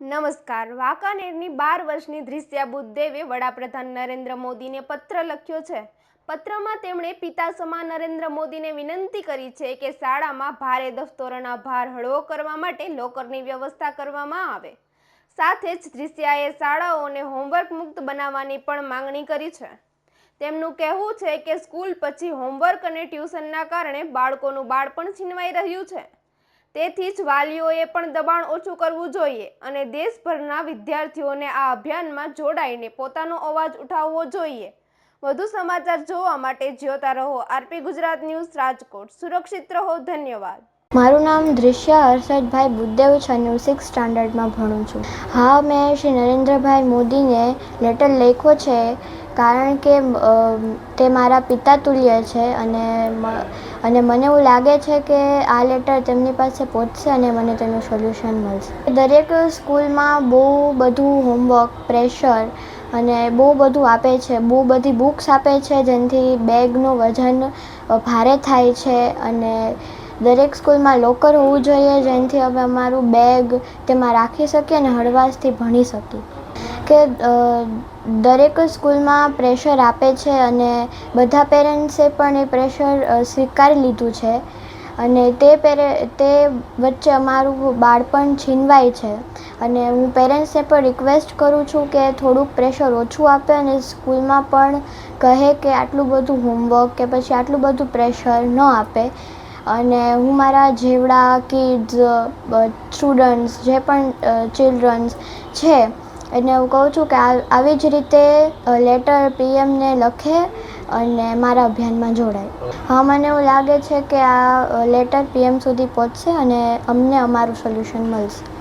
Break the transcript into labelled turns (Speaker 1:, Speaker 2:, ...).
Speaker 1: નમસ્કાર. વાંકાનેરની બાર વર્ષની ધ્રિસ્યા બુદ્ધદેવે વડાપ્રધાન નરેન્દ્ર મોદીને પત્ર લખ્યો છે. પત્રમાં તેમણે પિતા સમા નરેન્દ્ર મોદીને વિનંતી કરી છે કે શાળામાં ભારે દફતરોના ભાર હળવો કરવા માટે લોકરની વ્યવસ્થા કરવામાં આવે. સાથે જ ધ્રિસ્યાએ શાળાઓને હોમવર્ક મુક્ત બનાવવાની પણ માંગણી કરી છે. તેમનું કહેવું છે કે સ્કૂલ પછી હોમવર્ક અને ટ્યુશનના કારણે બાળકોનું બાળપણ છીનવાઈ રહ્યું છે. તેથી જ વાલીઓએ પણ દબાણ ઓછું કરવું જોઈએ અને દેશભરના વિદ્યાર્થીઓને આ અભિયાનમાં જોડાઈને પોતાનો અવાજ ઉઠાવવો જોઈએ. વધુ સમાચાર જોવા માટે જોતા રહો આરપી ગુજરાત ન્યૂઝ રાજકોટ. સુરક્ષિત રહો, ધન્યવાદ.
Speaker 2: મારું નામ દૃશ્ય હર્ષદભાઈ બુદ્ધેવ છે હું સિક્સ સ્ટાન્ડર્ડમાં ભણું છું. હા, મેં શ્રી નરેન્દ્રભાઈ મોદીને લેટર લખ્યો છે કારણ કે તે મારા પિતા તુલ્ય છે અને અને મને એવું લાગે છે કે આ લેટર તેમની પાસે પહોંચશે અને મને તેનું સોલ્યુશન મળશે. દરેક સ્કૂલમાં બહુ બધું હોમવર્ક, પ્રેશર અને બહુ બધું આપે છે, બહુ બધી બુક્સ આપે છે, જેનાથી બેગનું વજન ભારે થાય છે અને દરેક સ્કૂલમાં લોકર હોવું જોઈએ, જેનાથી અમે અમારું બેગ તેમાં રાખી શકીએ અને હળવાશથી ભણી શકીએ. કે દરેક સ્કૂલમાં પ્રેશર આપે છે અને બધા પેરેન્ટ્સે પણ એ પ્રેશર સ્વીકારી લીધું છે. અને તે પેરે, તે વચ્ચે અમારું બાળપણ છીનવાય છે. અને હું પેરેન્ટ્સને પણ રિક્વેસ્ટ કરું છું કે થોડુંક પ્રેશર ઓછું આપે અને સ્કૂલમાં પણ કહે કે આટલું બધું હોમવર્ક કે પછી આટલું બધું પ્રેશર ન આપે. અને હું મારા જેવડા કિડ્સ સ્ટુડન્ટ્સ, જે પણ ચિલ્ડ્રન્સ છે એને હું કહું છું કે આવી જ રીતે લેટર પીએમને લખે અને મારા અભિયાનમાં જોડાય. હા, મને એવું લાગે છે કે આ લેટર પીએમ સુધી પહોંચશે અને અમને અમારું સોલ્યુશન મળશે.